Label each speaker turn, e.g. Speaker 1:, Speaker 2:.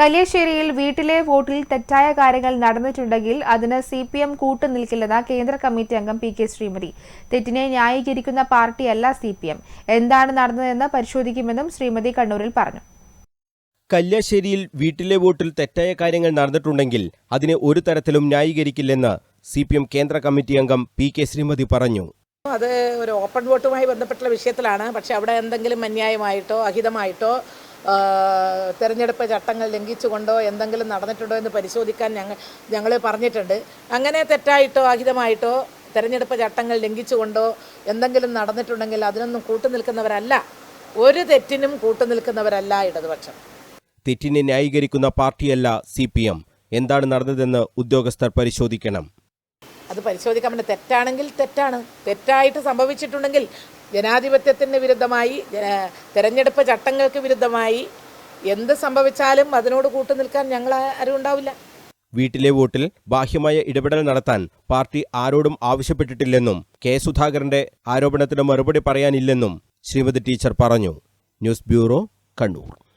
Speaker 1: കല്യാശ്ശേരിയിൽ വീട്ടിലെ വോട്ടിൽ തെറ്റായ കാര്യങ്ങൾ നടന്നിട്ടുണ്ടെങ്കിൽ അതിന് സി പി എം കൂട്ടുനിൽക്കില്ലെന്ന് കേന്ദ്ര കമ്മിറ്റി അംഗം പി കെ ശ്രീമതി. തെറ്റിനെ ന്യായീകരിക്കുന്ന പാർട്ടിയല്ല സി പി എം. എന്താണ് നടന്നതെന്ന് പരിശോധിക്കുമെന്നും ശ്രീമതി കണ്ണൂരിൽ പറഞ്ഞു.
Speaker 2: കല്യാശ്ശേരിയിൽ വീട്ടിലെ വോട്ടിൽ തെറ്റായ കാര്യങ്ങൾ നടന്നിട്ടുണ്ടെങ്കിൽ അതിനെ ഒരു തരത്തിലും ന്യായീകരിക്കില്ലെന്ന് സി പി എം കേന്ദ്ര കമ്മിറ്റി അംഗം പി കെ ശ്രീമതി പറഞ്ഞു.
Speaker 3: അത് ഒരു ഓപ്പൺ വോട്ടുമായി ബന്ധപ്പെട്ടുള്ള വിഷയത്തിലാണ്. പക്ഷെ അവിടെ എന്തെങ്കിലും അന്യായമായിട്ടോ അഹിതമായിട്ടോ തെരഞ്ഞെടുപ്പ് ചട്ടങ്ങൾ ലംഘിച്ചുകൊണ്ടോ എന്തെങ്കിലും നടന്നിട്ടുണ്ടോ എന്ന് പരിശോധിക്കാൻ ഞങ്ങൾ ഞങ്ങൾ പറഞ്ഞിട്ടുണ്ട്. അങ്ങനെ തെറ്റായിട്ടോ അഹിതമായിട്ടോ തെരഞ്ഞെടുപ്പ് ചട്ടങ്ങൾ ലംഘിച്ചുകൊണ്ടോ എന്തെങ്കിലും നടന്നിട്ടുണ്ടെങ്കിൽ അതിനൊന്നും കൂട്ടുനിൽക്കുന്നവരല്ല. ഒരു തെറ്റിനും കൂട്ടുനിൽക്കുന്നവരല്ല ഇടതുപക്ഷം.
Speaker 2: തെറ്റിനെ ന്യായീകരിക്കുന്ന പാർട്ടിയല്ല സി പി എം. എന്താണ് നടന്നതെന്ന് ഉദ്യോഗസ്ഥർ പരിശോധിക്കണം.
Speaker 3: അത് പരിശോധിക്കാൻ പറ്റും തെറ്റാണെങ്കിൽ തെറ്റാണ്. തെറ്റായിട്ട് സംഭവിച്ചിട്ടുണ്ടെങ്കിൽ ജനാധിപത്യത്തിന് വിരുദ്ധമായി തെരഞ്ഞെടുപ്പ് ചട്ടങ്ങൾക്ക് വിരുദ്ധമായി എന്ത് സംഭവിച്ചാലും അതിനോട് കൂട്ടു നിൽക്കാൻ ഞങ്ങൾ ആരും ഉണ്ടാവില്ല.
Speaker 2: വീട്ടിലെ വോട്ടിൽ ബാഹ്യമായ ഇടപെടൽ നടത്താൻ പാർട്ടി ആരോടും ആവശ്യപ്പെട്ടിട്ടില്ലെന്നും കെ സുധാകരന്റെ ആരോപണത്തിന് മറുപടി പറയാനില്ലെന്നും ശ്രീമതി ടീച്ചർ പറഞ്ഞു. News bureau Kannur.